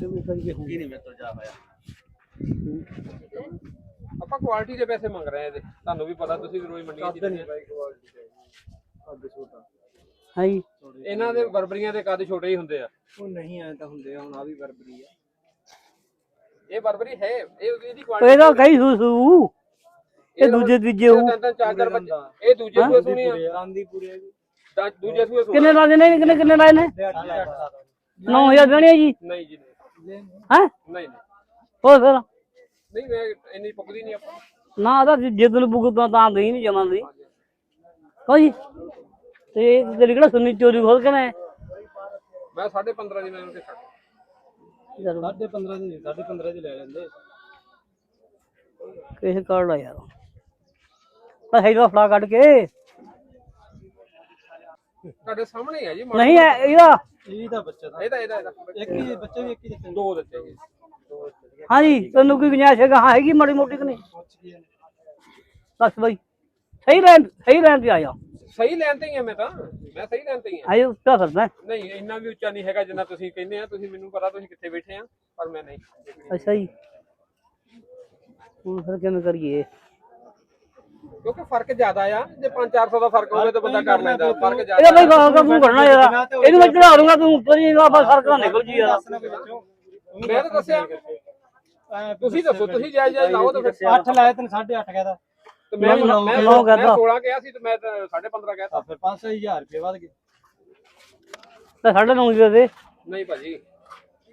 ਚਲੋ ਕਰੀਏ। ਕੀ ਨਹੀਂ ਮੇਰੇ ਤੋਂ ਜਾ ਹੋਇਆ। ਆਪਾਂ ਕੁਆਲਿਟੀ ਦੇ ਪੈਸੇ ਮੰਗ ਰਹੇ ਆ ਇਹਦੇ। ਤੁਹਾਨੂੰ ਵੀ ਪਤਾ ਤੁਸੀਂ ਵੀ ਰੋਜ਼ ਮੰਡੀਆਂ 'ਚ ਹੀ। ਰਹਿੰਦੇ ਹਾਂ ਜੀ? ਆ। ਇਹਨਾਂ ਦੇ ਬਰਬਰੀਆਂ ਦੇ ਕੱਦ ਛੋਟੇ ਹੀ ਹੁੰਦੇ ਆ। ਉਹ ਨਹੀਂ ਆਏ ਤਾਂ ਹੁੰਦੇ ਆ, ਹੁਣ ਆ ਵੀ ਬਰਬਰੀ ਆ। ਇਹ ਬਰਬਰੀ ਹੈ ਇਹ ਇਹਦੀ ਕੁਆਲਿਟੀ ਇਹਦਾ ਕਈ ਸੂ ਸੂ ਇਹ ਦੂਜੇ ਤੀਜੇ ਉਹ ਤਿੰਨ ਤਿੰਨ ਚਾਰ ਚਾਰ ਬੱਚੇ ਇਹ ਦੂਜੇ ਸੂਏ ਸੁਣੀ ਆ। ਆਂਦੀ ਪੂਰੇ ਆ ਜੀ। ਤਾਂ ਦੂਜੇ ਸੂਏ ਸੁਣੀ ਕਿੰਨੇ ਲਾਦੇ ਨੇ ਕਿੰਨੇ ਕਿੰਨੇ ਲਾਏ ਨੇ? 9000 ਦੇਣੀ ਹੈ ਜੀ? ਨਹੀਂ ਜੀ ਨਹੀਂ। ਹੈ? ਨਹੀਂ ਨਹੀਂ। ਹੋਰ ਫਿਰ? ਨਹੀਂ ਮੈਂ ਇੰਨੀ ਪੁੱਗਦੀ ਨਹੀਂ ਆਪਾਂ। ਨਾ ਆਦਾ ਜਿੱਦ ਨੂੰ ਬੁਗਦਾ ਤਾਂ ਦੇ ਹੀ ਨਹੀਂ ਜਮਾਂ ਦੀ ਹੋ ਜੀ? ਤੇ ਇਹ ਤੇਰੀ ਕਿਹੜਾ ਸੁਣੀ ਚੋਰੀ ਖੋਲ ਕੇ ਨੇ ਮੈਂ 15.5 ਦੀ ਮੈਂ ਉਹਨੂੰ ਛੱਡ ਸਾਢੇ 15 ਦੀ ਸਾਢੇ 15 ਦੀ ਲੈ ਲੈਂਦੇ। ਕਿਸੇ ਕਰ ਲਾ ਯਾਰ? ਤਾਂ ਹੈਗਾ ਫੜਾ ਕੱਢ ਕੇ। ਤੁਹਾਡੇ ਸਾਹਮਣੇ ਹੀ ਆ ਜੀ ਨਹੀਂ ਇਹ- ਇਹਦਾ ਇਹ ਤਾਂ ਬੱਚਾ ਦਾ। ਇਹਦਾ ਇਹਦਾ ਇਹਦਾ ਇੱਕ ਹੀ ਬੱਚੇ ਵੀ ਇੱਕ ਹੀ ਦਿੱਤੇ ਦੋ ਦਿੱਤੇ ਜੀ ਹਾਂਜੀ ਤੈਨੂੰ ਕੀ ਗੁੰਜਾਇਸ਼ ਹੈਗਾ? ਹਾਂ ਹੈਗੀ ਮਾੜੀ ਮੋਟੀ ਕਿ ਨਹੀਂ? ਬਸ ਬਈ। ਸਹੀ ਲੈਣ ਸਹੀ ਲੈਣ ਤੇ ਆਇਆ। ਸਹੀ ਲੈਣ ਤੇ ਹੀ ਆ ਮੈਂ ਤਾਂ। ਮੈਂ ਸਹੀ ਲੈਣ ਤੇ ਹੀ ਆ। ਆਇਓ ਕਿਆ ਕਰਦਾ ਨਹੀਂ ਇੰਨਾ ਵੀ ਉੱਚਾ ਨਹੀਂ ਹੈਗਾ ਜਿੰਨਾ ਤੁਸੀਂ ਕਹਿੰਦੇ ਆ। ਤੁਸੀਂ ਮੈਨੂੰ ਪਤਾ ਤੁਸੀਂ ਕਿੱਥੇ ਬੈਠੇ ਆ ਪਰ ਮੈਂ ਨਹੀਂ। ਅੱਛਾ ਜੀ। ਹੁਣ ਫਿਰ ਕਿਵੇਂ ਕਰੀਏ? ਕਿਉਂਕਿ ਫ਼ਰਕ ਜ਼ਿਆਦਾ ਆ ਜੇ 5-400 ਦਾ ਫ਼ਰਕ ਹੋਵੇ ਤਾਂ ਬੰਦਾ ਕਰ ਲੈਂਦਾ ਫ਼ਰਕ ਇਹਦਾ ਜ਼ਿਆਦਾ ਬਈ ਬਾਹਰ ਦਾ ਤੂੰ ਕਰਨਾ ਯਾਰ ਇਹਨੂੰ ਮੈਂ ਚੜਾ ਦੂੰਗਾ ਤੂੰ ਉੱਪਰ ਹੀ ਬਸ ਸੜਕਾਂ ਨਿਕਲ ਜੀ ਯਾਰ। ਮੈਂ ਤਾਂ ਦੱਸਿਆ। ਤੁਸੀਂ ਦੱਸੋ ਤੁਸੀਂ ਜਾਇਜ਼ ਜਾਇਜ਼ ਲਾਓ ਤਾਂ ਫਿਰ। 8 ਲਾਏ ਤੈਨੂੰ 8.5 ਕਹਿਦਾ ਤੇ। ਮੈਂ ਮੈਂ ਨੌ ਮੈਂ ਕਹਿਤਾ। 16 ਕਿਹਾ ਸੀ ਤੇ ਮੈਂ ਤਾਂ 15.5 ਕਹਿਤਾ ਫਿਰ 5000 ਰੁਪਏ ਵੱਧ ਗਏ। ਤੇ ਸਾਢੇ ਨੌ ਦੇ ਦੇ। ਨਹੀਂ ਭਾਜੀ।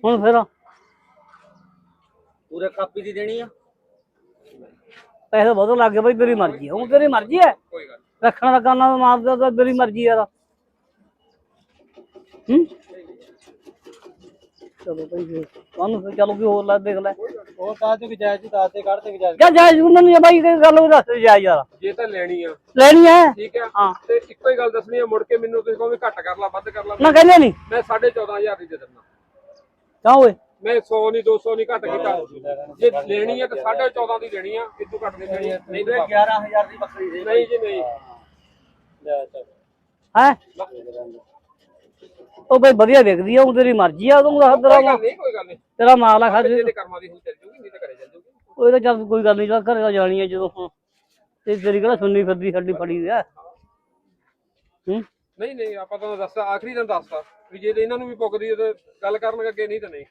ਹੁਣ ਫਿਰ? ਪੂਰੇ ਕਾਪੀ ਦੀ ਦੇਣੀ ਆ। ਪੈਸੇ ਬਹੁਤ ਲੱਗ ਗਏ ਬਈ ਤੇਰੀ ਮਰਜ਼ੀ ਹੈ ਹੁਣ ਤੇਰੀ ਮਰਜ਼ੀ ਹੈ ਕੋਈ ਗੱਲ। ਰੱਖਣ ਦਾ ਕਰਨਾ ਮਾਰਦਾ ਤਾਂ ਤੇਰੀ ਮਰਜ਼ੀ ਯਾਰ ਹੂੰ? ਚਲੋ ਭਾਈ ਫਿਰ ਤੁਹਾਨੂੰ ਫਿਰ ਚਲੋ ਵੀ ਹੋਰ ਲੈ ਦੇਖ ਲੈ। ਉਹ ਤਾਂ ਤੇ ਜਾਇਜ਼ ਜੀ ਦੱਸ ਦੇ ਕੱਢ ਦੇ ਜਾਇਜ਼ ਕਿਆ ਜਾਇਜ਼ ਉਹਨਾਂ ਨੂੰ ਬਾਈ ਇਹ ਗੱਲ ਉਹ ਦੱਸ ਜਾਇਜ਼ ਯਾਰ ਜੇ ਤਾਂ ਲੈਣੀ ਆ। ਲੈਣੀ ਹੈ ਠੀਕ ਆ। ਹਾਂ। ਤੇ ਇੱਕੋ ਹੀ ਗੱਲ ਦੱਸਣੀ ਆ ਮੁੜ ਕੇ ਮੈਨੂੰ ਤੁਸੀਂ ਕਹੋਗੇ ਘੱਟ ਕਰ ਲਾ ਵੱਧ ਕਰ ਲਾ। ਨਾ ਕਹਿੰਦੇ ਨਹੀਂ। ਮੈਂ 14500 ਦੀ ਦੇ ਦਿੰਦਾ। ਕਿਉਂ ਓਏ। ਮੈਂ 100 ਨਹੀਂ 200 ਨਹੀਂ ਘੱਟ ਕੀਤਾ। ਜੇ ਲੈਣੀ ਹੈ ਤਾਂ 14.5 ਦੀ ਦੇਣੀ ਆ ਇਦੋਂ ਘੱਟ ਨਹੀਂ ਦੇਣੀ ਨਹੀਂ ਤਾਂ 11000 ਦੀ ਬੱਕਰੀ ਦੇ ਨਹੀਂ ਜੀ ਨਹੀਂ। ਲੈ ਚੱਲ। ਹੈ? ਉਹ ਬਈ ਵਧੀਆ ਵੇਖਦੀ ਆ ਉਹ ਤੇਰੀ ਮਰਜ਼ੀ ਆ ਤੂੰ ਦੱਸ ਤੇਰਾ ਨਹੀਂ ਕੋਈ ਗੱਲ ਨਹੀਂ। ਤੇਰਾ ਮਾਲ ਆ ਖਾ ਜੇ ਕਰਮਾਂ ਦੀ ਹੋਈ ਚੱਲ ਜੂਗੀ ਨਹੀਂ ਤਾਂ ਘਰੇ ਚੱਲ ਜੂਗੀ। ਉਹ ਤਾਂ ਚੱਲ ਕੋਈ ਗੱਲ ਨਹੀਂ ਚੱਲ ਘਰੇ ਜਾਣੀ ਹੈ ਜਦੋਂ। ਹੁਣ ਤੇ ਤੇਰੀ ਕਿਹੜਾ ਸੁਣਨੀ ਫਿਰਦੀ ਸਾਡੀ ਫੜੀ ਆ। ਹੂੰ? ਨਹੀਂ ਨਹੀਂ ਆਪਾਂ ਤੁਹਾਨੂੰ ਦੱਸਦਾ ਆਖਰੀ ਦਿਨ ਦੱਸਦਾ ਵੀ ਜੇ ਇਹਨਾਂ ਨੂੰ ਵੀ ਪੁੱਗਦੀ ਤਾਂ ਗੱਲ ਕਰਨ ਅੱਗੇ ਨਹੀਂ ਤਾਂ ਨਹੀਂ।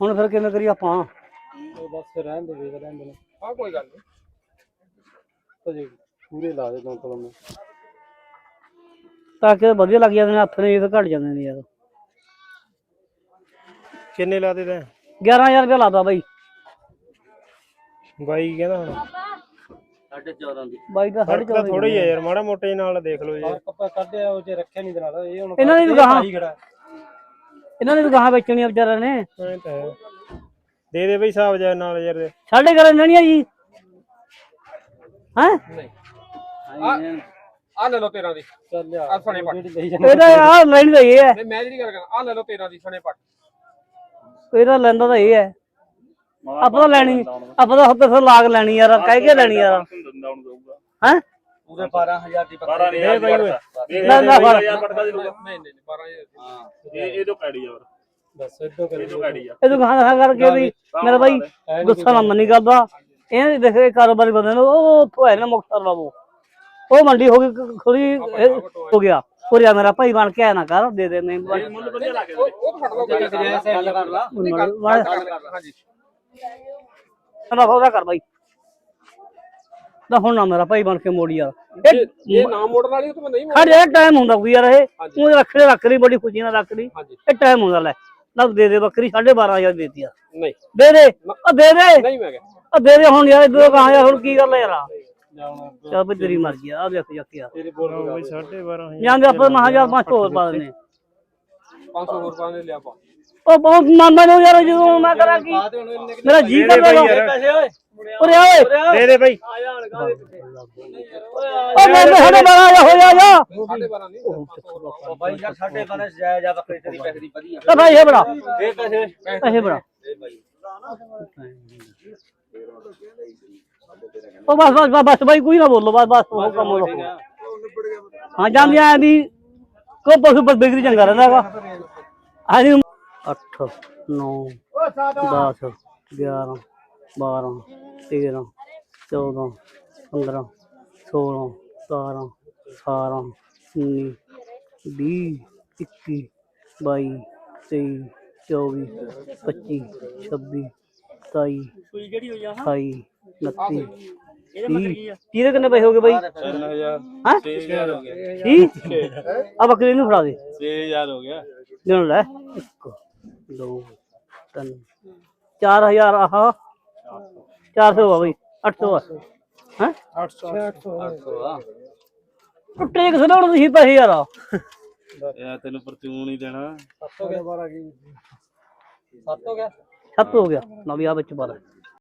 ਹੁਣ ਫਿਰ ਕਿਵੇਂ ਕਰੀ ਆਪਾਂ? ਉਹ ਬਸ ਰਹਿਣ ਦੇ ਵੇਖ ਲੈਂਦੇ ਨੇ। ਆਹ ਕੋਈ ਗੱਲ ਨਹੀਂ। ਤਾਂ ਜੀ ਪੂਰੇ ਲਾ ਦੇ ਦੋ ਕਲਮ। ਤਾਂ ਕਿ ਵਧੀਆ ਲੱਗ ਜਾਂਦੇ ਨੇ ਹੱਥ ਨੇ ਇਹ ਤਾਂ ਘਟ ਜਾਂਦੇ ਨੇ ਯਾਰ। ਕਿੰਨੇ ਲਾ ਦੇ ਤੈਂ? 11000 ਰੁਪਇਆ ਲਾਦਾ ਬਾਈ। ਬਾਈ ਕਹਿੰਦਾ ਹੁਣ। 14.5 ਦੀ। ਬਾਈ ਦਾ ਸਾਢੇ ਚੌਦਾਂ ਥੋੜਾ ਹੀ ਆ ਯਾਰ ਮਾੜਾ ਮੋਟੇ ਨਾਲ ਦੇਖ ਲਓ ਜੀ ਕੱਪਾ ਕੱਢਿਆ ਉਹ ਜੇ ਰੱਖਿਆ ਨਹੀਂ ਦੇਣਾ ਇਹ ਹੁਣ ਇਹਨਾਂ ਦੀ ਗਾਹਾਂ ਖੜਾ। ਇਹਨਾਂ ਨੇ ਵੀ ਗਾਹਾਂ ਵੇਚਣੀਆਂ ਵਿਚਾਰਿਆਂ ਨੇ। ਐਂ ਤਾਂ ਹੈ। ਦੇ ਦੇ ਬਈ ਹਿਸਾਬ ਜਾ ਨਾਲ ਯਾਰ। ਸਾਡੇ ਘਰੇ ਨਹੀਂ ਆ ਜੀ। ਹੈ? ਨਹੀਂ। ਆ ਲੈ ਲਓ 13 ਦੀ। ਆ ਸਣੇ ਪੱਟ। ਇਹਦਾ ਆ ਲੈਣੀ ਤਾਂ ਇਹ ਹੈ। ਨਹੀਂ ਮੈਂ ਜਿਹੜੀ ਗੱਲ ਕਰਦਾ ਆ ਲੈ ਲਓ 13 ਦੀ ਸਣੇ ਪੱਟ। ਇਹਦਾ ਲੈਂਦਾ ਤਾਂ ਇਹ ਹੈ। ਆਪਾਂ ਤਾਂ ਲੈਣੀ ਆਪਾਂ ਤਾਂ ਹੱਥ ਤੋਂ ਲਾਗ ਲੈਣੀ ਯਾਰ। ਕਹਿ ਕੇ ਲੈਣੀ ਯਾਰ। ਹੈ? ਪੂਰੇ 12000 ਦੀ ਬੱਕਰੀ ਦੇ ਬਈ ਓਏ ਨਾ ਨਾ ਫੜ ਨਹੀਂ ਨਹੀਂ 12000 ਇਹ ਇਹ ਤੋਂ ਕੈੜੀ ਆ ਬਸ ਇਦੋਂ ਕਰ ਇਹ ਤੋਂ ਕੈੜੀ ਆ। ਇਹ ਤੂੰ ਗਾਹਾਂ ਦਿਖਾ ਕਰਕੇ ਵੀ ਮੇਰਾ ਬਾਈ ਗੁੱਸਾ ਨਾ ਮੰਨੀ ਕਰਦਾ। ਇਹਨਾਂ ਦੀ ਦੇਖੇ ਕਾਰੋਬਾਰੀ ਬੰਦੇ ਨੇ ਉਹ ਉੱਥੋਂ ਹੈ ਨਾ ਮੁਕਤਸਰ ਬਾਬੂ। ਉਹ ਮੰਡੀ ਹੋ ਗਈ ਥੋੜੀ ਹੋ ਗਿਆ। ਪੁਰਿਆ ਮੇਰਾ ਭਾਈ ਬਣ ਕੇ ਆਇਆ ਨਾ ਕਰ ਦੇ ਦੇ ਨਹੀਂ। ਮੁੱਲ ਵਧੀਆ ਲੱਗੇ ਉਹ ਉਹ ਫੜ ਲਓ ਗੱਲ ਗੱਲ ਕਰ ਲਾ ਹਾਂਜੀ। ਨਾ ਫੋਦਾ ਕਰ ਬਾਈ। ਨਾ ਹੁਣ ਨਾ ਮੇਰਾ ਭਾਈ ਬਣ ਕੇ ਮੋੜੀ ਯਾਰ ਜੇ ਨਾ ਮੋੜਨ ਵਾਲੀ ਤਾਂ ਮੈਂ ਨਹੀਂ ਮੋੜ ਖੜ ਇਹ ਟਾਈਮ ਹੁੰਦਾ ਕੋਈ ਯਾਰ ਇਹ। ਉਹ ਰੱਖ ਲਈ ਰੱਖ ਲਈ ਬੜੀ ਖੁਸ਼ੀ ਨਾਲ ਰੱਖ ਲਈ। ਹਾਂਜੀ। ਇਹ ਟਾਈਮ ਹੁੰਦਾ ਲੈ। ਨਾ ਦੇ ਦੇ ਬੱਕਰੀ 12500 ਦੇਤੀ ਆ। ਨਹੀਂ। ਦੇ ਦੇ। ਉਹ ਦੇ ਦੇ। ਨਹੀਂ ਮੈਂ ਕਿਹਾ। ਉਹ ਦੇ ਦੇ ਹੁਣ ਯਾਰ ਇਦੋਂ ਕਹਾਂ ਯਾਰ ਹੁਣ ਕੀ ਗੱਲ ਯਾਰ? ਜਾਣਾ ਚੱਲ ਵੀ ਤੇਰੀ ਮਰਜ਼ੀ ਆ ਆ ਦੇਖ ਜਾ ਕੇ ਆ। ਤੇਰੇ ਬੋਲ ਬਈ 12500 ਜਾਂਦੇ ਆਪਾਂ ਮਹਾ ਹਜ਼ਾਰ ਪੰਜ ਸੌ ਹੋਰ ਪਾ ਦਿੰਦੇ 500 ਹੋਰ ਪਾਣੇ ਲਿਆ ਪਾ ਉਹ ਬਹੁਤ ਮਾਮਾ ਨੂੰ ਯਾਰ ਜਦੋਂ ਮੈਂ ਕਰਾਂ ਕੀ? ਮੇਰਾ ਜੀ ਕਰਦਾ ਵਾ। ਪੈਸੇ ਓਏ। ਉਰੇ ਆ ਓਏ। ਦੇ ਦੇ ਬਈ ਉਹ ਮੈਂ ਸਾਡੇ ਬਾਰਾ ਆ ਹੋ ਜਾ ਜਾ ਸਾਢੇ 12 ਨਹੀਂ 500 ਹੋਰ ਪਾਓ ਬਾਈ ਯਾਰ 12.5 ਜਾਇਜ਼ ਆ ਬੱਕਰੀ ਤੇਰੀ ਪੈਸੇ ਦੀ ਵਧੀਆ। ਤਾਂ ਭਾਈ ਇਹ ਬੜਾ ਦੇ ਪੈਸੇ। ਪੈਸੇ ਬੜਾ ਦੇ ਬਾਈ ਉਹ ਬਸ ਬਸ ਬਸ- ਬਸ ਬਾਈ ਕੋਈ ਨਾ ਬੋਲੋ ਬਸ ਬਸ ਉਹ ਕੰਮ ਹੋ ਹਾਂ ਜਾਂਦੇ ਆ ਵੀ ਉਹ ਪਸ਼ੂ ਬਸ ਬਿਕਰੀ ਚੰਗਾ ਰਹਿੰਦਾ ਹੈਗਾ ਆ ਨਹੀਂ 8 9 10 11 12 13 14 15 16 17 18 19 20 21 22 23 24 25 26 27 ਕੋਈ ਜਿਹੜੀ ਹੋਈ ਆ? 28 29 ਤੀਰੇ ਕਿੰਨੇ ਪੈਸੇ ਹੋ ਗਏ ਬਾਈ? 3000 ਹਾਂ? 6000 ਹੋ ਗਿਆ ਕੀ ਆ ਬੱਕਰੀ ਨੂੰ ਫੜਾ ਦੇ। 6000 ਹੋ ਗਿਆ। ਗਿਣ ਲੈ 1 2 3 4000 ਆਹ। 400 ਆ ਬਈ 800 ਆ। ਹੈ? 800 800 ਟੁੱਟੇ ਕਿਥੇ ਲਾਉਣ ਤੁਸੀਂ ਪੈਸੇ ਯਾਰ। ਇਹ ਤੈਨੂੰ ਪਰਚੂਨ ਹੀ ਦੇਣਾ। 7 ਹੋ ਗਿਆ। 7 ਹੋ ਗਿਆ। ਛੱਤ ਹੋ ਗਿਆ। ਨਾ ਵੀ ਆ ਵਿੱਚ ਲੈ।